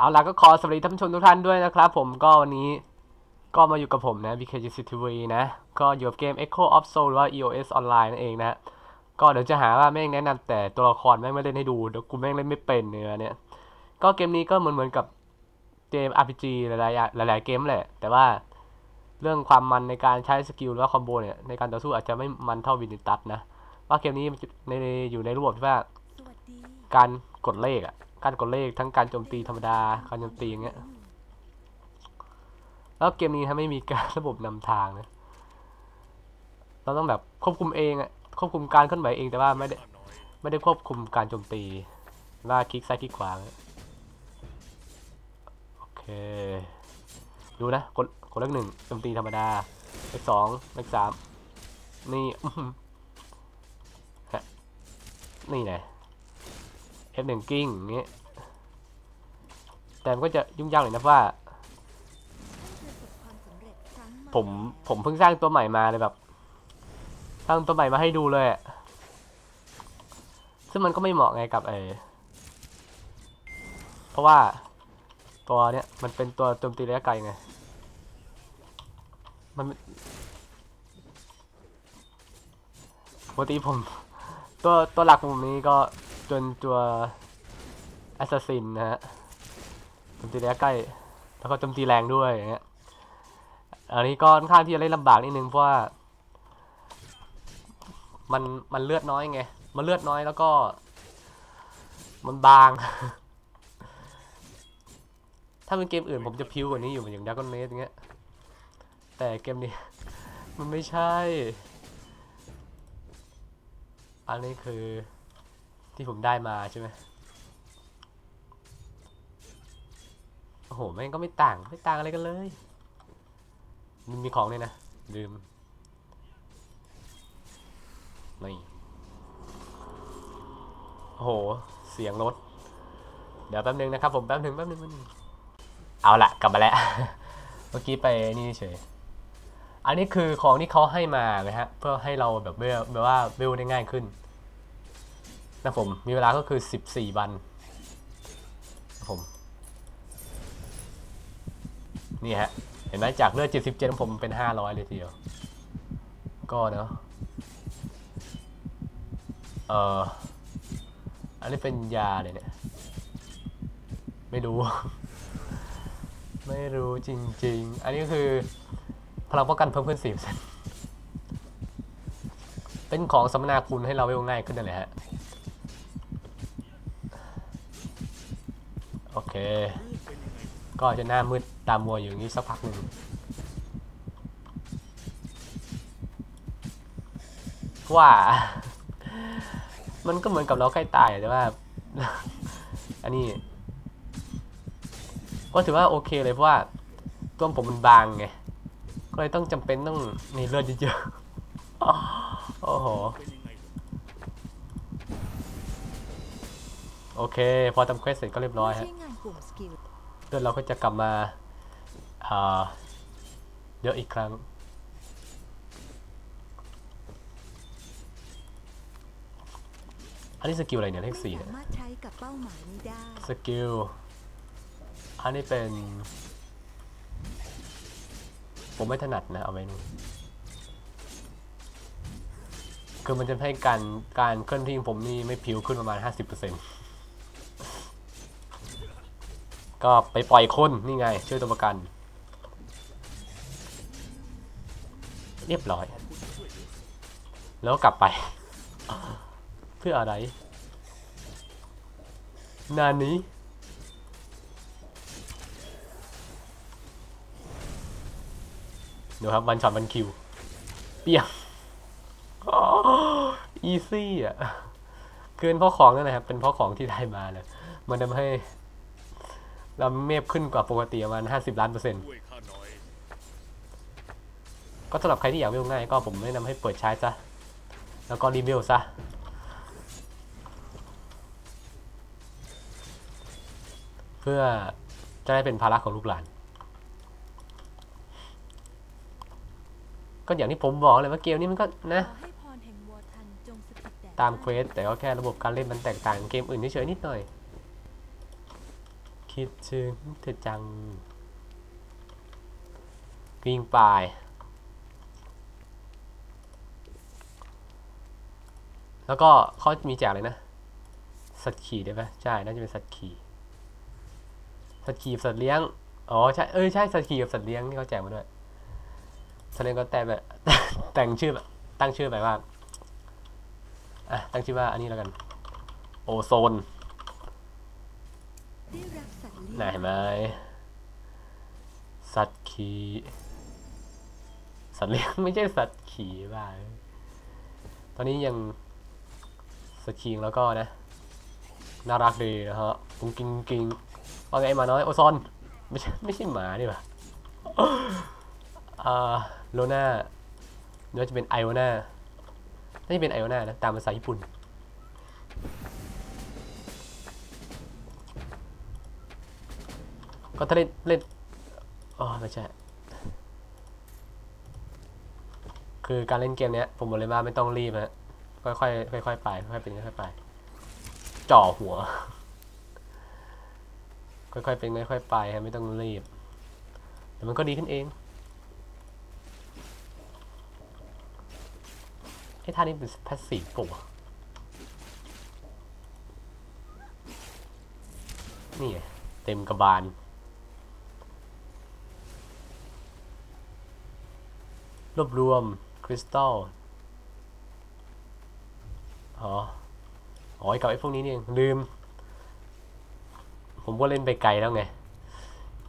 เอาล่ะก็ขอสวัสดีท่านผู้ชมทุกท่านด้วยนะครับผมก็วันนี้ก็มาอยู่กับผมนะ BKGC TV นะ ก็อยู่กับเกม Echo of Soul หรือว่า EOS Online นั่นเองนะ ก็เดี๋ยวจะหาว่าแม่งแนะนำแต่ตัวละครแม่งไม่เล่นให้ดูเดี๋ยวกูแม่งเล่นไม่เป็นเนื้อเนี่ย ก็เกมนี้ก็เหมือนเหมือนกับเกม RPG หลายๆหลาย ๆ เกมแหละ แต่ว่าเรื่องความมันในการใช้สกิลหรือว่าคอมโบเนี่ยในการต่อสู้อาจจะไม่มันเท่าวินิตัสนะ ว่าเกมนี้มันจะในอยู่ในรูปที่ว่าการกดเลขอะ การกดเลขทั้งการโจมตีธรรมดาการโจมตีอย่างเงี้ยแล้วเกมนี้ถ้าไม่มีการระบบนำทางนะเราต้องแบบควบคุมเองอะควบคุมการเคลื่อนไหวเองแต่ว่าไม่ได้ไม่ได้ควบคุมการโจมตีว่าคลิกซ้ายคลิกขวาโอเค ดูนะกดกดเลขหนึ่งโจมตีธรรมดาเลขสองเลขสามนี่อื้อหือฮะนี่ไง F1 กิ้งอย่างเงี้ย แต่มันก็จะยุ่งยากหน่อยนะว่าท่าะสบควาผมผมเพิ่งสร้างตัวใหม่มาเลยแบบสร้างตัวใหม่มาให้ดูเลยอะซึ่งมันก็ไม่เหมาะไงกับไอเพราะว่าตัวเนี้ยมันเป็นตัวโจมตีระยะไกลไงมันปกติผม ตัวตัวหลักผมนี้ก็จนตัวแอสซัสซินนะฮะ โจมตีระยะใกล้ แล้วก็โจมตีแรงด้วยอย่างเงี้ยอันนี้ก็ค่อนข้างที่จะเล่นลำบากนิดนึงเพราะว่า มันมันเลือดน้อยไง มันเลือดน้อยแล้วก็ มันบาง ถ้าเป็นเกมอื่นผมจะพิ้วกว่านี้อยู่เหมือนอย่างดักกอนเมสอย่างเงี้ย แต่เกมนี้ มันไม่ใช่ อันนี้คือที่ผมได้มาใช่ไหม โอ้โหแม่งก็ไม่ต่างไม่ต่างอะไรกันเลย มันมีของเนี่ยนะลืมนี่โอ้โห เสียงรถ เดี๋ยวแป๊บนึงนะครับผมแป๊บนึงแป๊บนึงแป๊บนึงเอาละกลับมาแล้ว เมื่อกี้ไปนี่เฉย อันนี้คือของที่เขาให้มานะฮะ เพื่อให้เราแบบเวลแบบว่าเวลได้ง่ายขึ้น นะผม มีเวลาก็คือ 14 วันนะผม นี่ฮะ เห็นไหมจากเลือด 77ของผมเป็น 500 เลยทีเดียว ก็เนาะเอ่ออันนี้เป็นยาเลยเนี่ย ไม่รู้ ไม่รู้จริง ๆ อันนี้ก็คือ พลังป้องกันเพิ่มขึ้น4%เป็นของสัมมนาคุณให้เราเวลง่ายขึ้นนั่นแหละฮะ โอเค ก็จะหน้ามืดตามมัวอยู่อย่างนี้สักพักหนึ่งว่า มันก็เหมือนกับเราใกล้ตายแต่ว่า อันนี้ ก็ถือว่าโอเคเลยเพราะว่าตัวผมมันบางไง ก็เลยต้องจำเป็นต้องมีเลือดเยอะๆ โอ้โห โอเค พอทำเควสเสร็จก็เรียบร้อยฮะ ใช่งานกลุ่มสกิลเลือดเราก็จะกลับมาอ่าเยอะอีกครั้ง อันนี้สกิลอะไรเนี่ยเลขสี่ไม่เนี่ยสามารถใช้กับเป้าหมายนี้ได้สกิล อันนี้เป็น ผมไม่ถนัดนะ เอาไว้นู่นคือมันจะให้การการเคลื่อนที่ของผมนี่ไม่ผิวขึ้นประมาณ 50% ก็ไปปล่อยคนนี่ไง ช่วยตัวประกัน เรียบร้อย แล้วกลับไป เพื่ออะไร นานนี้ ดูครับวันช็อตวันคิว เปียงอีซี่อะ เกินเพราะของนั่นแหละครับ เป็นเพราะของที่ได้มาเลย มันทำให้ เราเมฟขึ้นกว่าปกติประมาณห้าสิบล้านเปอร์เซ็นต์ก็สำหรับใครที่อยากเวลง่ายก็ผมแนะนำให้เปิดใช้ซะ แล้วก็รีวิวซะเพื่อจะได้เป็นภาระของลูกหลาน ก็อย่างที่ผมบอกเลยว่าเกมนี้มันก็นะ ตามเควสแต่ก็แค่ระบบการเล่นมันแตกต่างเกมอื่นเฉยๆนิดหน่อย คิดถึงเธอจังวิ่งไปแล้วก็เขามีแจกเลยนะ สัตว์ขี่ได้ปะใช่ น่าจะเป็นสัตว์ขี่ สัตว์ขี่สัตว์เลี้ยง อ๋อ ใช่ เออใช่ สัตว์ขี่กับสัตว์เลี้ยงที่เขาแจกมาด้วยสัตว์เลี้ยงก็แต่แบบแต่งชื่อแบบตั้งชื่อแบบว่า อะ ตั้งชื่อว่าอันนี้แล้วกัน โอโซน ได้รับสัตว์เลี้ยงไหนเห็นไหมสัตว์ขี่สัตว์เลี้ยง ไม่ใช่สัตว์ขี่บ้าตอนนี้ยังสกีแล้วก็นะ น่ารักดีนะฮะกุ้งกิ้งกิ้งว่าไงหมาน้อย โอซอน ไม่ใช่ไม่ใช่หมาดิว่ะอ่าโลน่าเนื้อจะเป็นไอโอน่าน่าจะเป็นไอโอน่านะ ตามภาษาญี่ปุ่น ก็ถ้าเล่นเล่นอ๋อไม่ใช่ คือการเล่นเกมเนี้ย ผมบอกเลยว่าไม่ต้องรีบนะค่อยๆค่อยๆไปค่อยๆเป็นค่อยๆไป จ่อหัว ค่อยๆเป็นค่อยๆไปครับไม่ต้องรีบเดี๋ยวมันก็ดีขึ้นเองไอ้ท่านี้เป็นแพสซีฟปุ๊บนี่เต็มกระบาล รวบรวมคริสตัลอ๋ออ๋อกับไอ้พวกนี้นี่เองลืม ผมก็เล่นไปไกลแล้วไง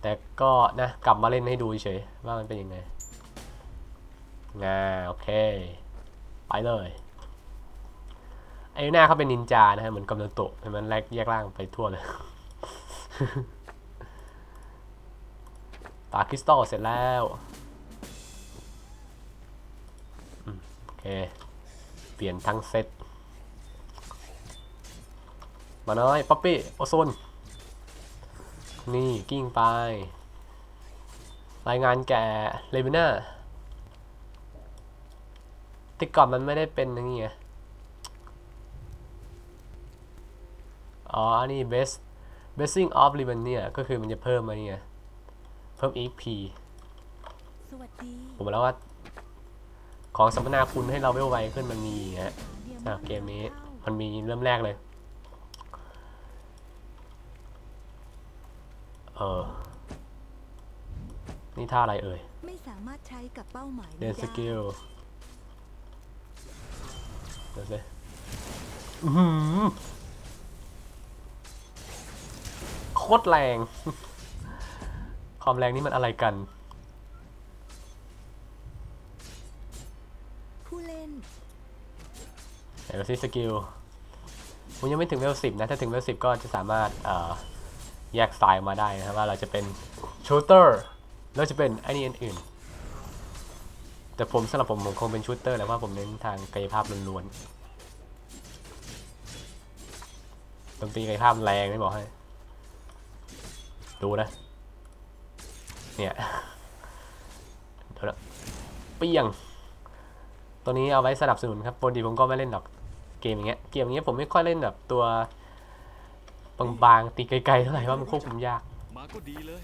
แต่ก็นะกลับมาเล่นให้ดูเฉยๆว่ามันเป็นยังไงงาโอเค ไปเลยไอ้หน้าเขาเป็นนินจานะฮะเหมือนกำลังโตะให้มันแลกแยกร่างไปทั่วเลยปาคริสตัลเสร็จแล้ว เค เปลี่ยนทั้งเซต มาน้อยป๊อปปี้ โอโซน นี่กิ้งไป รายงานแก่เลเวน่าติก่อนมันไม่ได้เป็นอย่างงี้ไงอ๋ออันนี้ best blessing of l i v e n เนี่ยก็คือมันจะเพิ่มมานี่ไงเพิ่ม EP สวัสดีผมบอกแล้วว่า ของสัมมนาคุณให้เราเวลไวขึ้นมันมีฮะเดี๋ยวสำหรับเกมนี้เข้ามันมีเริ่มแรกเลย เออ นี่ท่าอะไรเอ่ย ไม่สามารถใช้กับเป้าหมายเดนี้นสได้กิลเดี๋ยวสิอื้อหือโคตรแรง ความแรงนี่มันอะไรกัน เล่นไหนดูซิสกิลผมยังไม่ถึงเวลสิบนะ ถ้าถึงเวลสิบก็จะสามารถแยกสไตล์มาได้นะครับว่าเราจะเป็นชูเตอร์แล้วจะเป็นไอ้นี่อื่นๆแต่ผมสำหรับผมผมคงเป็นชูเตอร์แหละว่าผมเน้นทางกายภาพล้วนๆดนตรีกายภาพแรงไม่บอกให้ ดูนะ เนี่ยเดี๋ยวนะเปียง ตัวนี้เอาไว้สนับสนุนครับปกติผมก็ไม่เล่นหรอกเกมอย่างเงี้ยเกมอย่างเงี้ยผมไม่ค่อยเล่นแบบตัวบางๆตีไกลๆเท่าไหร่ว่ามันควบคุมยาก มาก็ดีเลย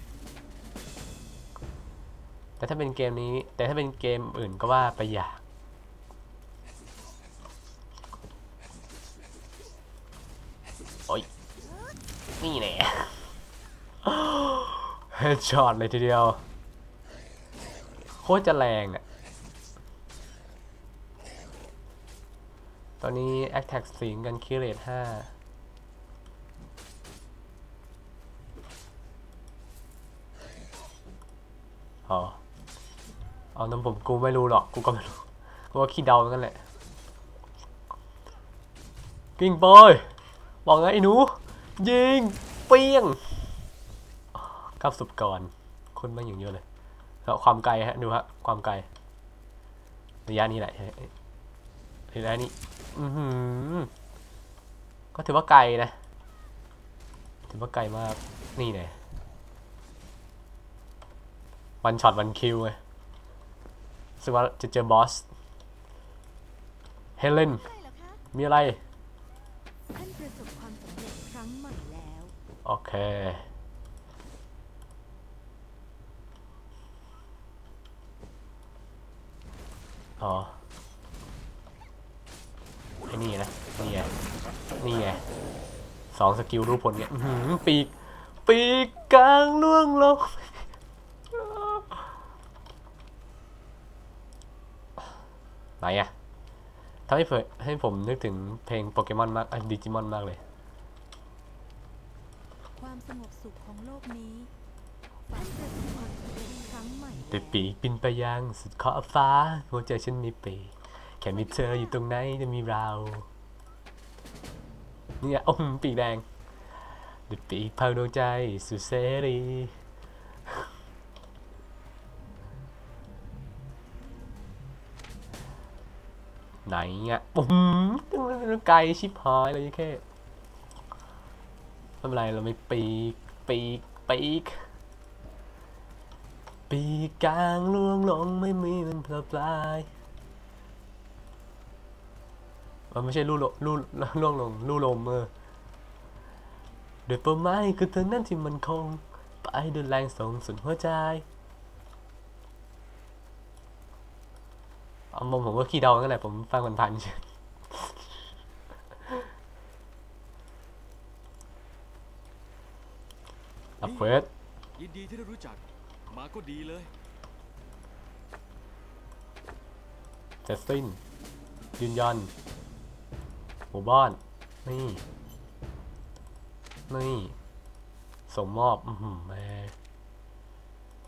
แต่ถ้าเป็นเกมนี้ แต่ถ้าเป็นเกมอื่นก็ว่าไปอยากโอ้ยนี่แน่เฮดช็อตเลยทีเดียว โคตรจะแรงอะต อนนี้ Attack สิงกันคิเรตห้าอ๋อเอาน้ำผมกูไม่รู้หรอก กูก็ไม่รู้ กูก็ขี้เดาเหมือนกันแหละกิ้งบอยบอกไงไอ้หนู ยิง เปี้ยงกับสุบก่อนคนม่อย่างเยอะเลยแล้วความไกลฮะ ดูฮะ ความไกล ระยะนี้แหละระยะนี้ือ ก็ถือว่าไกลนะ ถือว่าไกลมาก นี่เลยวันช็อตวันคิวไงสึกว่าจะเจอบอส เฮเลน มีอะไรโอเค อ๋อ นี่นะนี่ไงนี่ไงสองสกิลรู้ผลเนี่ยอื้อหือปีก ปีกกลางล่วงลงไหนอะทำให้เผยให้ผมนึกถึงเพลงโปเกมอนมากดิจิมอนมากเลย ความสงบสุขของโลกนี้ฝันจะเป็นความสำเร็จครั้งใหม่แต่ปีกบินไปยังสุดขอบฟ้าหัวใจฉันมีปีกแค่มีเธออยู่ตรงไหนจะมีเรา เนี่ยอ้โหปีกแดงแต่ปีกพาดวงใจสู่เสรีไหนอะโอ้โหไกลชิบหายเลยแค่ไม่เป็นไรเราไม่ปีก ปีก ปีก ปีกกลางล่วงลงไม่มีมันปลาปลาย มันไม่ใช่ลู่ลงลู่ล่วงลงลู่ลมเออโดวยเป้าหมายคือเธอนั่นที่มันคงไปด้วยแรงส่งสุดหัวใจเอาผมผมก็ขี้เดากันแหละผมฟังมันพันๆเฉยรับเควสยินดีที่ได้รู้จัก มาก็ดีเลยเสร็จสิ้นยืนยัน หมู่บ้าน นี่ นี่ ส่งมอบ อือหือแม่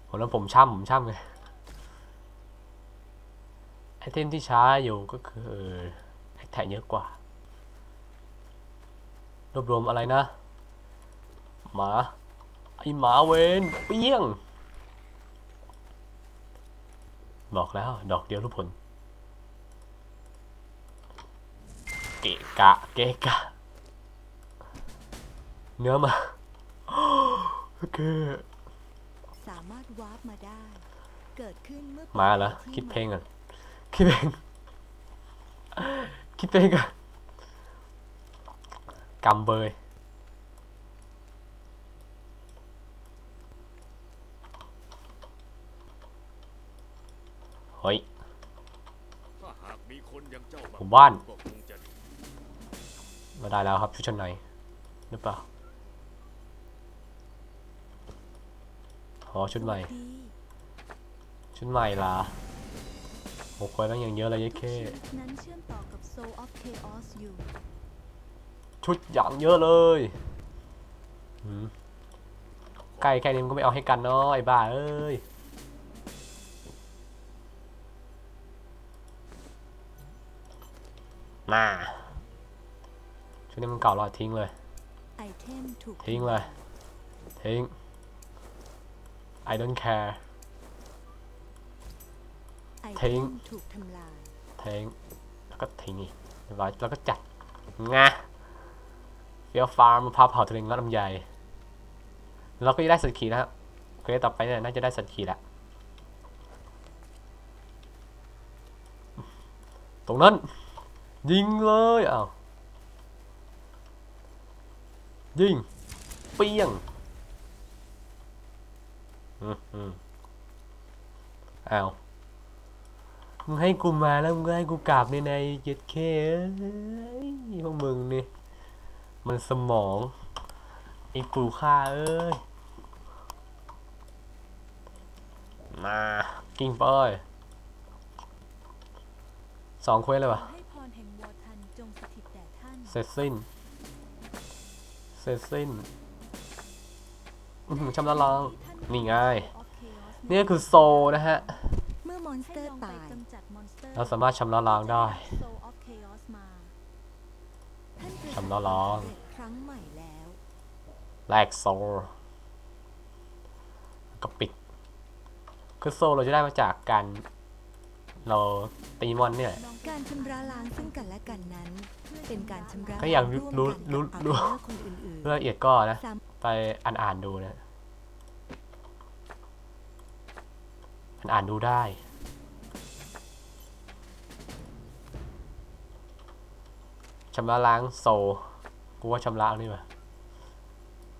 ผมแล้วผมช่ำผมช่ำไงไอเทมที่ช้าอยู่ก็คือแอคแท็กเยอะกว่า รวบรวมอะไรนะ หมา ไอหมาเวนเปี้ยง บอกแล้ว ดอกเดียวรู้ผล เกะกะ เกะกะ เนื้อมาโอเคสามารถวาร์ปมาได้ เกิดขึ้นเมื่อมาเหรอที่คิดเพลงก่อนคิดเพลงคิดเพลงก่อนกำเบยเฮ้ยถ้าหากมีคนอย่างเจ้าหมู่บ้านก็คงจะดี มาได้แล้วครับชุดชั้นในหรือเปล่าอ๋อชุดใหม่ดีชุดใหม่ล่ะโอ้โหตั้งอย่างเยอะเลยยัยทุกเคชีวิตนั้นเชื่อมต่อกับ Soul of Chaos อยู่ ชุดอย่างเยอะเลยหืมใกล้แค่นี้มันก็ไม่เอาให้กันเนาะไอ้บ้าเอ้ยมาชุด นี้มันเก่าแล้วทิ้งเลย ไอเทมถูกทิ้งเลย ทิ้ง I don't care ไอเททิ้งมถูกทำลายทิ้ง แล้วก็ทิ้งอีกเรียบร้อยแล้วก็จัดงะเฟี้ยวฟ้ามะพร้าวเผาทะเลงและลำไยเราก็จะได้สัตว์ขี่นะครับเควสต่อไปเนี่ยน่าจะได้สัตว์ขี่แล้วตรงนั้น ยิงเลยอ้าว ยิง เปี้ยงอืมอืมอ้าวมึงให้กูมาแล้วมึงก็ให้กูกราบในในเย็ดเคเอ้ยพวกมึงนี่ มันสมองไอ้ปู่ข้าเอ้ย มากิ้งไปสองเควสเลยวะขอให้พรแห่งวอทันจงสถิตแด่ท่านเสร็จสิ้นเส ร็จสิ้นอือหือชำระล้างนี่ไง Of Chaos นี่ก็คือโซลนะฮะ เมื่อมอนสให้เตอลร์องไป 아. ตายกำจัดมอนสเตอร์เราสามารถชำระล้างได้ Soul of Chaos มาท่านคือชำระล้างครั้งใหม่แล้วแลกโซลก็ปิด คือโซลเราจะได้มาจากการเราตีมอนเนี่ยการชำระล้างซึ่งกันและกันนั้น เป็นการชำระก็อยากล้งรู้วมกันรู้กับรู้ partner คนอื่นเรื่องละเอียดก็นะๆสามไปอ่านอ่านๆดูนะอ่านอ่านๆดูได้ชำระล้างโซลกูว่าชำระนี่ว่ะ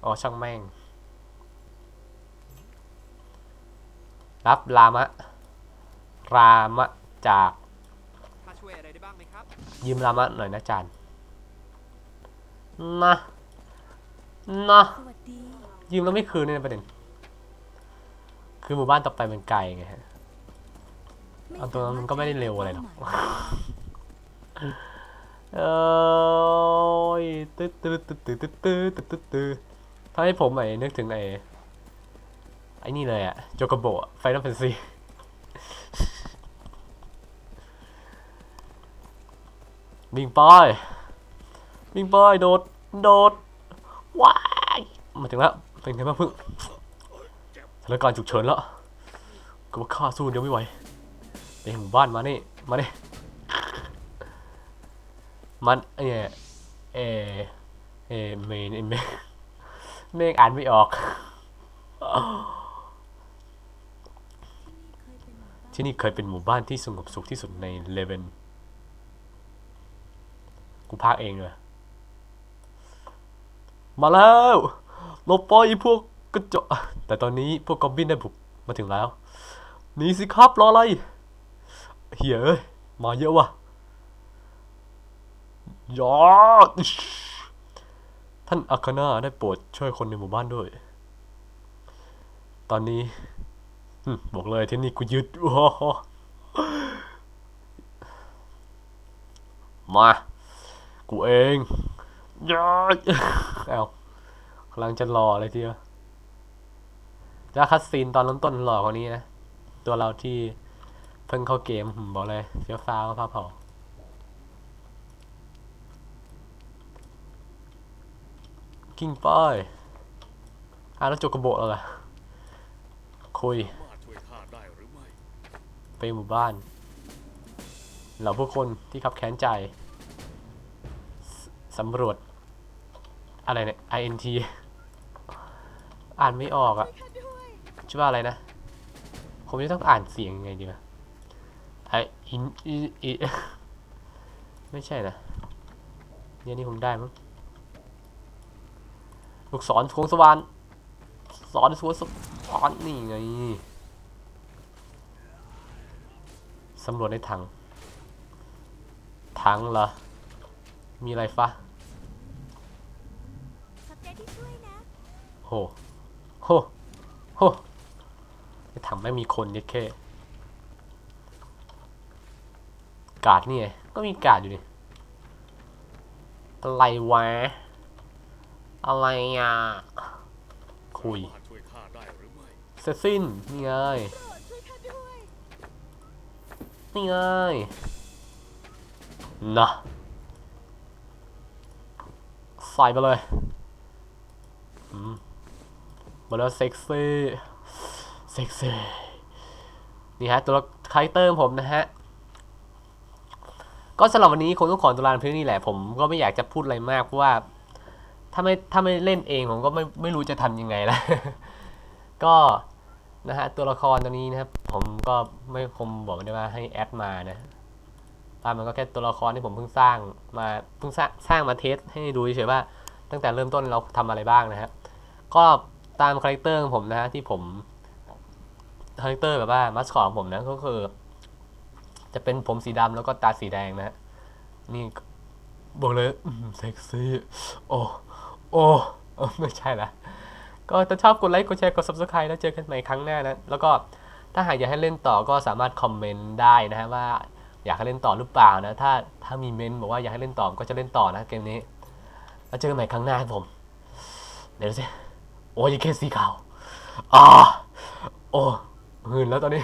อ๋อช่างแม่ง รับรามะ รามะจาก ยืมรามะหน่อยนะจานนะนะยืมแล้วไม่คืนเนี่ยประเด็น คือหมู่บ้านต่อไปมันไกลไงฮะเอาตัวนั้นมันก็ไม่ได้เร็วอะไรหรอกเอ้ยตึ๊ดตึ๊ดตึ๊ดตึ๊ดตึ๊ดตึ๊ดตึ๊ดตึ๊ดตึ๊ดถ้าให้ผมไอ้นึกถึงไอ้ไอ้นี่เลยอะโจกโบะไฟนอลแฟนซี วิ่งไปวิ่งไปโดด โดด ว้ายมาถึงแล้วเป็นไงบ้างพึ่งสถานการณ์ฉุกเฉินแล้วก็ว่าข้าสู้เดียวไม่ไหวไปหมู่บ้านมานี่ มานี่มันเออเอเออเมนเมนเมฆอ่านไม่ออก ที่นี่เคยเป็นหมู่บ้านที่สงบสุขที่สุดในเลเวน กูพากเองเลย มาแล้วลบไปพวกกระจกแต่ตอนนี้พวกกอบบินได้บุกมาถึงแล้วหนีสิครับรออะไรเฮียเอ้ยมาเยอะว่ะยอดท่านอาคาน่าได้โปรดช่วยคนในหมู่บ้านด้วย ตอนนี้บอกเลยที่นี่กูยึดมา กูเองยอดเอากำลังจะรออะไรทีเดียวจะคัดซีนตอนเริ่มต้นหล่อกว่านี้นะ ตัวเราที่เพิ่งเข้าเกมผมบอกเลยเฟี้ยวฟ้าวฟ้าเผากิ้งไป้ายอะแล้วโจกกระโบะแล้วล่ะคุยสามารถช่วยข้าได้หรือไม่ไปหมู่บ้าน เหล่าผู้คนที่ขับแค้นใจ สำรวจ อะไรเนี่ย INT อ่านไม่ออกอะชื่อว่าอะไรนะ ผมจะต้องอ่านเสียงยังไงดีวะไออินอีไม่ใช่นะเนี่ยนี่ผมได้มั้งลูกศรสวงสวรรค์สอนสวงสวรรค์นี่ไงสำรวจในถังถังเหรอ มีอะไรฟะ โหโหโหในถังไม่มีคนยัดแค่กาดนี่ไงก็มีกาดอยู่นี่อะไรวะ อะไรอะ คุยเสร็จสิ้น นี่ไง นี่ไงนะใส่ไปเลย อืม มาแล้วเซ็กซี่เซ็กซี่นี่ฮะตัวคาแรคเตอร์ผมนะฮะก็สำหรับวันนี้คงต้องขอตัวลาไปเพียงนี้แหละผมก็ไม่อยากจะพูดอะไรมากเพราะว่าถ้าไม่ถ้าไม่เล่นเองผมก็ไม่ไม่รู้จะทำยังไงละก็นะฮะตัวละครตัวนี้นะครับ ผมก็ไม่คงบอกไม่ได้ว่าให้แอดมานะตามมันก็แค่ตัวละครที่ผมเพิ่งสร้างมาเพิ่งสร้างสร้างมาเทสให้ดูเฉยว่า ตั้งแต่เริ่มต้นเราทำอะไรบ้างนะฮะก็ ตามคาแรคเตอร์ของผมนะฮะที่ผมคาแรคเตอร์แบบว่ามัสคอตของผมนะก็คือ จะเป็นผมสีดำแล้วก็ตาสีแดงนะ นี่บอกเลยเซ็กซี่โอ้โอ้ไม่ใช่ละก็ถ้าชอบกดไลค์กดแชร์กด subscribe แล้วเจอกันใหม่ครั้งหน้านะ แล้วก็ถ้าหากอยากให้เล่นต่อก็สามารถคอมเมนต์ได้นะฮะว่าอยากให้เล่นต่อหรือเปล่านะ ถ้าถ้ามีเมนบอกว่าอยากให้เล่นต่อก็จะเล่นต่อนะเกมนี้ แล้วเจอกันใหม่ครั้งหน้าครับผม เดี๋ยวสิ โอ้ยแค่สีขาว อ่า โอ้หืนแล้วตอนนี้